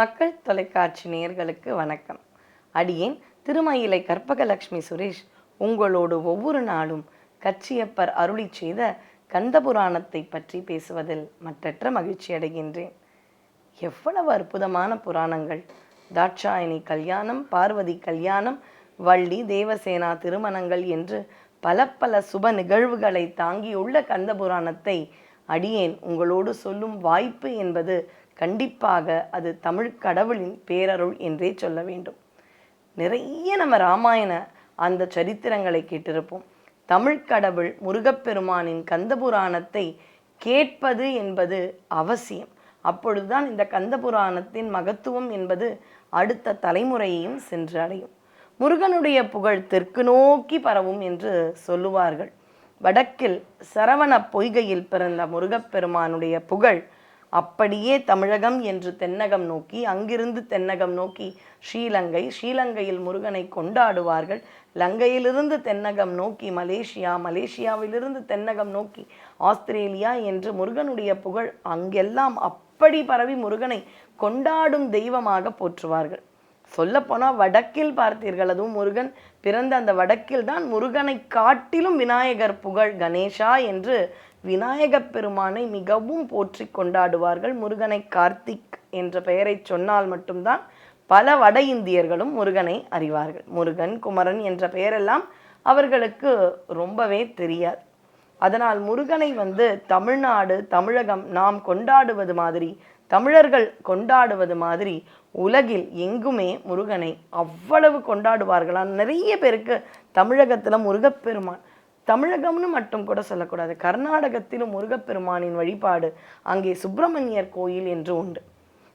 மக்கள் தொலைக்காட்சி நேயர்களுக்கு வணக்கம். அடியேன் திருமயிலை கற்பகலட்சுமி சுரேஷ் உங்களோடு ஒவ்வொரு நாளும் கச்சியப்பர் அருளி செய்த கந்தபுராணத்தை பற்றி பேசுவதில் மற்றற்ற மகிழ்ச்சி அடைகின்றேன். எவ்வளவு அற்புதமான புராணங்கள். தாட்சாயணி கல்யாணம் பார்வதி கல்யாணம் வள்ளி தேவசேனா திருமணங்கள் என்று பல பல சுப நிகழ்வுகளை தாங்கியுள்ள கந்த புராணத்தை அடியேன் உங்களோடு சொல்லும் வாய்ப்பு என்பது கண்டிப்பாக அது தமிழ் கடவுளின் பேரருள் என்றே சொல்ல வேண்டும். நிறைய நம்ம ராமாயண அந்த சரித்திரங்களை கேட்டிருப்போம். தமிழ் கடவுள் முருகப்பெருமானின் கந்தபுராணத்தை கேட்பது என்பது அவசியம். அப்பொழுதுதான் இந்த கந்தபுராணத்தின் மகத்துவம் என்பது அடுத்த தலைமுறையையும் சென்று அடையும். முருகனுடைய புகழ் தெற்கு நோக்கி பரவும் என்று சொல்லுவார்கள். வடக்கில் சரவண பொய்கையில் பிறந்த முருகப்பெருமானுடைய புகழ் அப்படியே தமிழகம் என்று தென்னகம் நோக்கி அங்கிருந்து தென்னகம் நோக்கி ஸ்ரீலங்கை ஸ்ரீலங்கையில் முருகனை கொண்டாடுவார்கள். லங்கையிலிருந்து தென்னகம் நோக்கி மலேசியா மலேசியாவிலிருந்து தென்னகம் நோக்கி ஆஸ்திரேலியா என்று முருகனுடைய புகழ் அங்கெல்லாம் அப்படி பரவி முருகனை கொண்டாடும் தெய்வமாக போற்றுவார்கள். சொல்லப்போனால் வடக்கில் பார்த்தீர்கள் அதுவும் முருகன் பிறந்த அந்த வடக்கில் தான் முருகனை காட்டிலும் விநாயகர் புகழ் கணேஷா என்று விநாயகப் பெருமானை மிகவும் போற்றி கொண்டாடுவார்கள். முருகனை கார்த்திக் என்ற பெயரை சொன்னால் மட்டும்தான் பல வட இந்தியர்களும் முருகனை அறிவார்கள். முருகன் குமரன் என்ற பெயரெல்லாம் அவர்களுக்கு ரொம்பவே தெரியாது. அதனால் முருகனை வந்து தமிழ்நாடு தமிழகம் நாம் கொண்டாடுவது மாதிரி தமிழர்கள் கொண்டாடுவது மாதிரி உலகில் எங்குமே முருகனை அவ்வளவு கொண்டாடுவார்களாம். நிறைய பேருக்கு தமிழகத்தில் முருகப்பெருமான் தமிழகம்னு மட்டும் கூட சொல்லக்கூடாது. கர்நாடகத்திலும் முருகப்பெருமானின் வழிபாடு அங்கே சுப்பிரமணியர் கோயில் என்று உண்டு.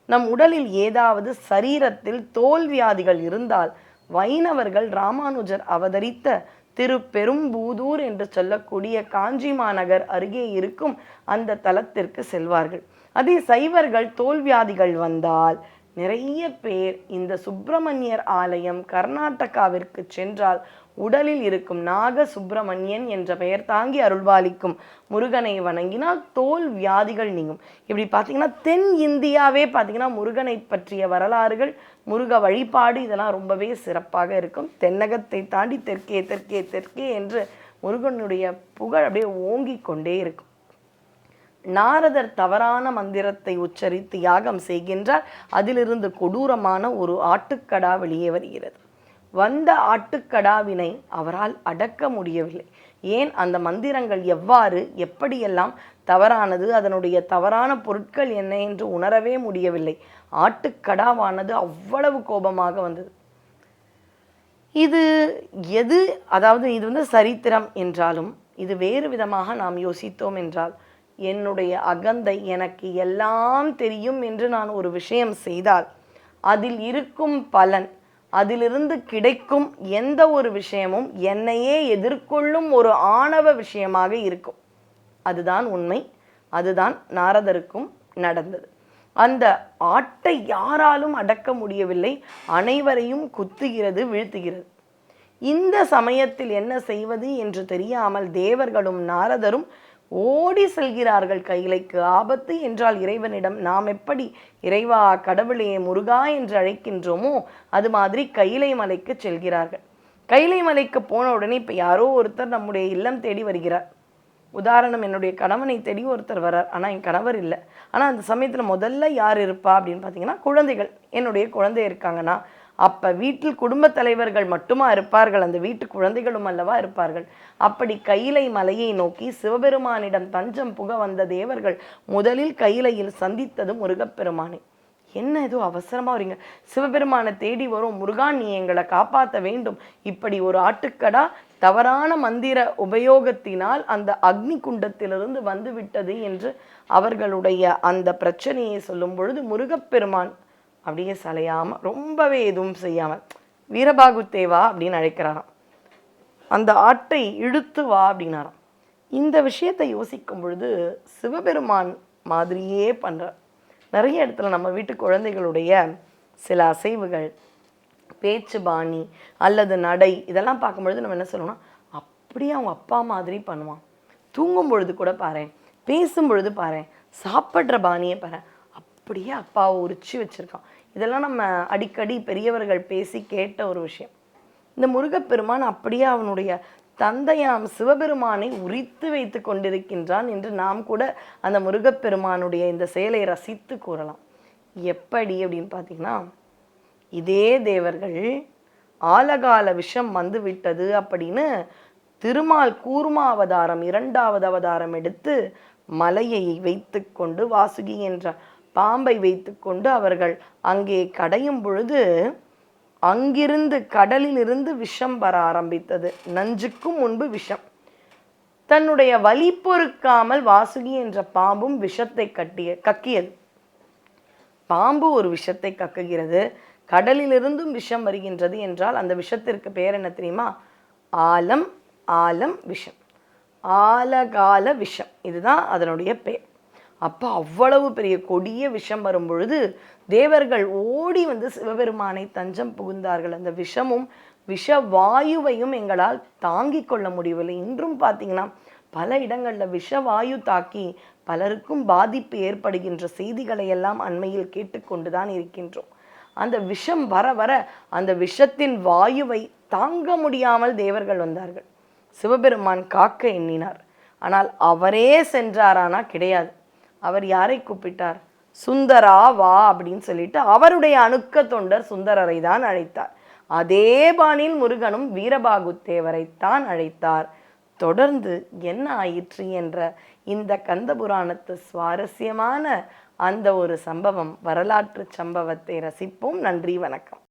நம் உடலில் ஏதாவது சரீரத்தில் தோல் வியாதிகள் இருந்தால் வைணவர்கள் ராமானுஜர் அவதரித்த திரு பெரும்பூதூர் என்று சொல்லக்கூடிய காஞ்சி மாநகர் அருகே இருக்கும் அந்த தலத்திற்கு செல்வார்கள். அதே சைவர்கள் தோல்வியாதிகள் வந்தால் நிறைய பேர் இந்த சுப்பிரமணியர் ஆலயம் கர்நாடகாவிற்கு சென்றால் உடலில் இருக்கும் நாக சுப்பிரமணியன் என்ற பெயர் தாங்கி அருள்பாலிக்கும் முருகனை வணங்கினால் தோல் வியாதிகள் நீங்கும். இப்படி பார்த்தீங்கன்னா தென் இந்தியாவே பார்த்தீங்கன்னா முருகனை பற்றிய வரலாறுகள் முருக வழிபாடு இதெல்லாம் ரொம்பவே சிறப்பாக இருக்கும். தென்னகத்தை தாண்டி தெற்கே தெற்கே தெற்கே என்று முருகனுடைய புகழ் அப்படியே ஓங்கிக் கொண்டே இருக்கும். நாரதர் தவறான மந்திரத்தை உச்சரித்து யாகம் செய்கின்றார். அதிலிருந்து கொடூரமான ஒரு ஆட்டுக்கடா வெளியே வருகிறது. வந்த ஆட்டுக்கடாவினை அவரால் அடக்க முடியவில்லை. ஏன்? அந்த மந்திரங்கள் எவ்வாறு எப்படியெல்லாம் தவறானது அதனுடைய தவறான பொருட்கள் என்ன என்று உணரவே முடியவில்லை. ஆட்டுக்கடாவானது அவ்வளவு கோபமாக வந்தது. இது எது? அதாவது இது வந்து சரித்திரம் என்றாலும் இது வேறு விதமாக நாம் யோசித்தோம் என்றால் என்னுடைய அகந்தை எனக்கு எல்லாம் தெரியும் என்று நான் ஒரு விஷயம் செய்தால் அதில் இருக்கும் பலன் அதிலிருந்து கிடைக்கும் எந்த ஒரு விஷயமும் என்னையே எதிர்கொள்ளும் ஒரு ஆணவ விஷயமாக இருக்கும். அதுதான் உண்மை. அதுதான் நாரதருக்கும் நடந்தது. அந்த ஆட்டை யாராலும் அடக்க முடியவில்லை. அனைவரையும் குத்துகிறது வீழ்த்துகிறது. இந்த சமயத்தில் என்ன செய்வது என்று தெரியாமல் தேவர்களும் நாரதரும் ஓடி செல்கிறார்கள் கைலைக்கு. ஆபத்து என்றால் இறைவனிடம் நாம் எப்படி இறைவா கடவுளே முருகா என்று அழைக்கின்றோமோ அது மாதிரி கைலை மலைக்கு செல்கிறார்கள். கைலை மலைக்கு போன உடனே இப்போ யாரோ ஒருத்தர் நம்முடைய இல்லம் தேடி வருகிறார். உதாரணம் என்னுடைய கணவனை தேடி ஒருத்தர் வரார் ஆனால் என் கணவர் இல்லை. ஆனால் அந்த சமயத்தில் முதல்ல யார் இருப்பா அப்படின்னு பார்த்தீங்கன்னா குழந்தைகள். என்னுடைய குழந்தை இருக்காங்கன்னா அப்போ வீட்டில் குடும்பத் தலைவர்கள் மட்டுமா இருப்பார்கள்? அந்த வீட்டு குழந்தைகளும் அல்லவா இருப்பார்கள்? அப்படி கைலை மலையை நோக்கி சிவபெருமானிடம் தஞ்சம் புக வந்த தேவர்கள் முதலில் கைலையில் சந்தித்தது முருகப்பெருமானை. என்ன ஏதோ அவசரமாக வரீங்க. சிவபெருமானை தேடி வரும் முருகான் நீ எங்களை காப்பாற்ற வேண்டும். இப்படி ஒரு ஆட்டுக்கடா தவறான மந்திர உபயோகத்தினால் அந்த அக்னி குண்டத்திலிருந்து வந்துவிட்டது என்று அவர்களுடைய அந்த பிரச்சனையை சொல்லும் பொழுது முருகப்பெருமான் அப்படியே சலையாமல் ரொம்பவே எதுவும் செய்யாமல் வீரபாகு தேவா அப்படின்னு அழைக்கிறாராம். அந்த ஆட்டை இழுத்து வா அப்படின்னாராம். இந்த விஷயத்தை யோசிக்கும் பொழுது சிவபெருமான் மாதிரியே பண்றார். நிறைய இடத்துல நம்ம வீட்டு குழந்தைகளுடைய சில அசைவுகள் பேச்சு பாணி அல்லது நடை இதெல்லாம் பார்க்கும்பொழுது நம்ம என்ன சொல்லணும்னா அப்படியே அவங்க அப்பா மாதிரி பண்ணுவான். தூங்கும் பொழுது கூட பாரு பேசும் பொழுது பாரு சாப்பிட்ற பாணியை பாரு அப்படியே அப்பாவை உரிச்சு வச்சிருக்கான். இதெல்லாம் நம்ம அடிக்கடி பெரியவர்கள் பேசி கேட்ட ஒரு விஷயம். இந்த முருகப்பெருமான் அப்படியே அவனுடைய தந்தையாம் சிவபெருமானை உரித்து வைத்து கொண்டிருக்கின்றான் என்று நாம் கூட அந்த முருகப்பெருமானுடைய இந்த செயலை ரசித்து கூறலாம். எப்படி அப்படின்னு பார்த்தீங்கன்னா இதே தேவர்கள் ஆலகால விஷம் வந்து விட்டது அப்படின்னு திருமால் கூர்மா அவதாரம் இரண்டாவது அவதாரம் எடுத்து மலையை வைத்து கொண்டு வாசுகி என்ற பாம்பை வைத்துக்கொண்டு அவர்கள் அங்கே கடையும் பொழுது அங்கிருந்து கடலிலிருந்து விஷம் வர ஆரம்பித்தது. நஞ்சுக்கும் முன்பு விஷம். தன்னுடைய வலி பொறுக்காமல் வாசுகி என்ற பாம்பும் விஷத்தை கட்டிய கக்கியது. பாம்பு ஒரு விஷத்தை கக்குகிறது. கடலிலிருந்தும் விஷம் வருகின்றது என்றால் அந்த விஷத்திற்கு பேர் என்ன தெரியுமா? ஆலம் ஆலம் விஷம். ஆலகால விஷம். இதுதான் அதனுடைய பெயர் அப்போ அவ்வளவு பெரிய கொடிய விஷம் வரும்பொழுது தேவர்கள் ஓடி வந்து சிவபெருமானை தஞ்சம் புகுந்தார்கள். அந்த விஷமும் விஷ வாயுவையும் எங்களால் தாங்கி கொள்ள முடியவில்லை. இன்றும் பார்த்தீங்கன்னா பல இடங்களில் விஷவாயு தாக்கி பலருக்கும் பாதிப்பு ஏற்படுகின்ற செய்திகளை எல்லாம் அண்மையில் கேட்டுக்கொண்டுதான் இருக்கின்றோம். அந்த விஷம் வர வர அந்த விஷத்தின் வாயுவை தாங்க முடியாமல் தேவர்கள் வந்தார்கள். சிவபெருமான் காக்க எண்ணினார். ஆனால் அவரே சென்றாரானா கிடையாது. அவர் யாரை கூப்பிட்டார்? சுந்தரா வா அப்படின்னு சொல்லிட்டு அவருடைய அணுக்க தொண்டர் சுந்தரரை தான் அழைத்தார். அதே பாணியில் முருகனும் வீரபாகுத்தேவரை தான் அழைத்தார். தொடர்ந்து என்ன ஆயிற்று என்ற இந்த கந்த புராணத்து சுவாரஸ்யமான அந்த ஒரு சம்பவம் வரலாற்று சம்பவத்தை ரசிப்போம். நன்றி வணக்கம்.